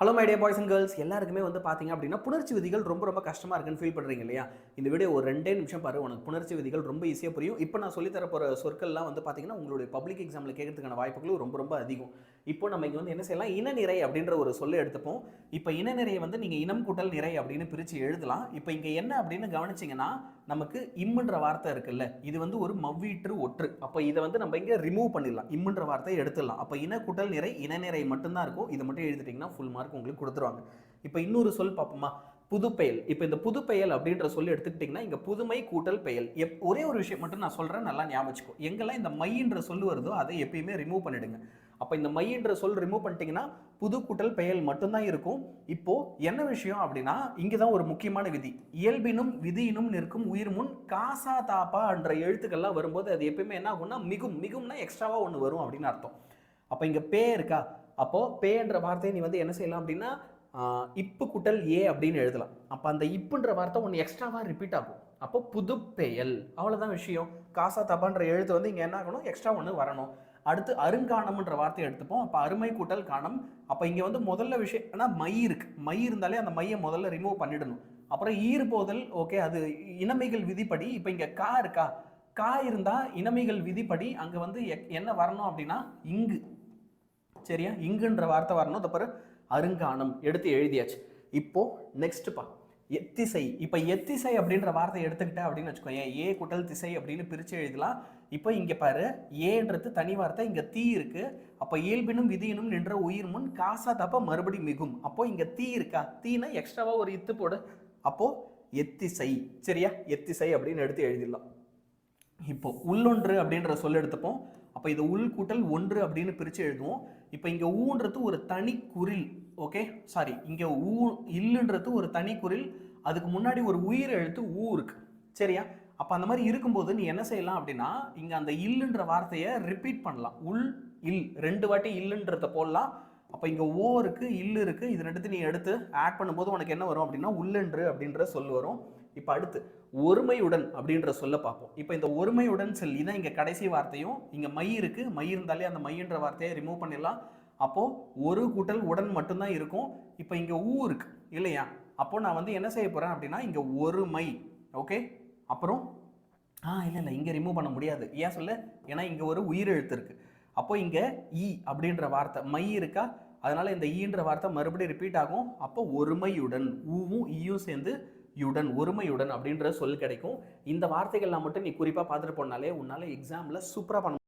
Hello my day boys and girls எல்லாருக்குமே வந்து பார்த்தீங்க அப்படின்னா புணர்ச்சி விதிகள் ரொம்ப ரொம்ப கஷ்டமாக இருக்குன்னு ஃபீல் பண்ணுறீங்க இல்லையா? இந்த வீடியோ ஒரு ரெண்டே நிமிஷம் பாரு உனக்கு புணர்ச்சி விதிகள் ரொம்ப ஈஸியாக புரியும். இப்போ நான் சொல்லித்தர போகிற சொற்கள்லாம் வந்து பார்த்தீங்கன்னா உங்களுடைய பப்ளிக் எக்ஸாமில் கேட்கறதுக்கான வாய்ப்புகளும் ரொம்ப ரொம்ப அதிகம். இப்போ நம்ம இங்கே வந்து என்ன செய்யலாம்? இனநிறை அப்படின்ற ஒரு சொல்லை எடுத்துப்போம். இப்போ இனநிறையை வந்து நீங்கள் இனம் கூட்டல் நிறை அப்படின்னு பிரித்து எழுதலாம். இப்போ இங்கே என்ன அப்படின்னு கவனிச்சிங்கன்னா நமக்கு இம்முன்ற வார்த்தை இருக்குல்ல இது வந்து ஒரு மவ்வீற்று ஒற்று. அப்போ இதை வந்து நம்ம இங்கே ரிமூவ் பண்ணிடலாம். இம்முன்ற வார்த்தையை எடுத்துடலாம். அப்போ இன கூட்டல் நிறை இனநிறை மட்டும்தான் இருக்கும். இதை மட்டும் எழுதிட்டிங்கன்னா ஃபுல் மார்க் உங்களுக்கு கொடுத்துருவாங்க. இப்போ இன்னொரு சொல் பார்ப்போமா? புதுப்பெயல். இப்போ இந்த புதுப்பெயல் அப்படின்ற சொல்லி எடுத்துக்கிட்டிங்கன்னா இங்கே புதுமை கூட்டல் பெயல். எப் ஒரே ஒரு விஷயம் மட்டும் நான் சொல்கிறேன் நல்லா ஞாபகம் வச்சுக்கோ எங்கெல்லாம் இந்த மைன்ற சொல் வருதோ அதை எப்பயுமே ரிமூவ் பண்ணிடுங்க. அப்போ இந்த மைன்ற சொல் ரிமூவ் பண்ணிட்டீங்கன்னா புது கூட்டல் பெயல் மட்டும்தான் இருக்கும். இப்போ என்ன விஷயம் அப்படின்னா இங்கே தான் ஒரு முக்கியமான விதி. இயல்பினும் விதியினும் நிற்கும் உயிர் முன் காசா தாப்பா என்ற எழுத்துக்கள்லாம் வரும்போது அது எப்பயுமே என்ன ஆகும்னா மிகும் மிகும்னா எக்ஸ்ட்ராவாக ஒன்று வரும் அப்படின்னு அர்த்தம். அப்போ இங்கே பே இருக்கா? அப்போது பேன்ற வார்த்தையை நீ வந்து என்ன செய்யலாம் அப்படின்னா இப்பு குட்டல் ஏ அப்படின்னு எழுதலாம். அப்போ அந்த இப்புன்ற வார்த்தை ஒன்று எக்ஸ்ட்ராவாக ரிப்பீட் ஆகும். அப்போ புது பெயல். அவ்வளோதான் விஷயம். காசா தபான்ற எழுத்து வந்து இங்கே என்ன ஆகணும்? எக்ஸ்ட்ரா ஒன்று வரணும். அடுத்து அருங்காணம்ன்ற வார்த்தையை எடுத்துப்போம். அப்போ அருமை கூட்டல் காணம். அப்போ இங்கே வந்து முதல்ல விஷயம் ஆனால் மை இருக்கு. மை இருந்தாலே அந்த மையை முதல்ல ரிமூவ் பண்ணிடணும். அப்புறம் ஈர் போதல் ஓகே அது இனமைகள் விதிப்படி இப்போ இங்கே கா இருக்கா? கா இருந்தால் இனமைகள் விதிப்படி அங்கே வந்து எக்- என்ன வரணும் அப்படின்னா இங்கு. சரியா? இங்குன்ற வார்த்தை வரணும். தப்பறு அருங்காணம் எடுத்து எழுதியாச்சு. இப்போ நெக்ஸ்ட்டுப்பா பா எத்திசை. இப்போ எத்திசை அப்படின்ற வார்த்தை எடுத்துக்கிட்டேன் அப்படின்னு வச்சுக்கோங்க ஏ குட்டல் திசை அப்படின்னு பிரித்து எழுதலாம். இப்போ இங்கே பாரு ஏன்றது தனி வார்த்தை. இங்கே தீ இருக்குது அப்போ இயல்பினும் விதியினும் நின்ற உயிர் முன் காசா தப்ப மறுபடி மிகும். அப்போ இங்கே தீ இருக்கா? தீனா எக்ஸ்ட்ராவாக ஒரு இத்து போடு. அப்போது எத்திசை. சரியா? எத்திசை அப்படின்னு எடுத்து எழுதிடலாம். இப்போ உள்ளொன்று அப்படின்ற சொல் எடுத்துப்போம். அப்போ இது உள் கூட்டல் ஒன்று அப்படின்னு பிரித்து எழுதுவோம். இப்போ இங்கே ஊன்றது ஒரு தனி குரில் ஓகே சாரி இங்கே ஊ இல்லுன்றது ஒரு தனி குரில் அதுக்கு முன்னாடி ஒரு உயிர் எழுத்து ஊ இருக்கு. சரியா? அப்போ அந்த மாதிரி இருக்கும்போது நீ என்ன செய்யலாம் அப்படின்னா இங்கே அந்த இல்லுன்ற வார்த்தையை ரிப்பீட் பண்ணலாம். உள் இல் ரெண்டு வாட்டி இல்லுன்றத போடலாம். அப்போ இங்கே ஓ இருக்குது இல்லு இருக்குது இது ரெண்டுத்தையும் நீ எடுத்து ஆட் பண்ணும்போது உனக்கு என்ன வரும் அப்படின்னா உள்ளென்று அப்படின்ற சொல் வரும். இப்போ அடுத்து ஒருமையுடன் அப்படின்ற சொல்ல பார்ப்போம். இப்போ இந்த ஒருமையுடன் சொல்லி தான் இங்கே கடைசி வார்த்தையும் இங்கே மை இருக்குது மை இருந்தாலே அந்த மைன்ற வார்த்தையை ரிமூவ் பண்ணிடலாம். அப்போது ஒரு கூட்டல் உடன் மட்டும்தான் இருக்கும். இப்போ இங்கே ஊ இருக்கு இல்லையா? அப்போ நான் வந்து என்ன செய்ய போகிறேன் அப்படின்னா இங்கே ஒரு மை ஓகே அப்புறம் ஆ இல்லை இல்லை இங்கே ரிமூவ் பண்ண முடியாது. ஏன் சொல்ல? ஏன்னா இங்கே ஒரு உயிரெழுத்து இருக்குது அப்போ இங்கே ஈ அப்படின்ற வார்த்தை மை இருக்கா? அதனால் இந்த ஈன்ற வார்த்தை மறுபடியும் ரிப்பீட் ஆகும். அப்போ ஒருமையுடன் ஊவும் ஈயும் சேர்ந்து யுடன் ஒருமையுடன் அப்படின்ற சொல் கிடைக்கும். இந்த வார்த்தைகள்லாம் மட்டும் நீ குறிப்பாக பார்த்துட்டு போனாலே உன்னால் எக்ஸாமில் சூப்பராக பண்ண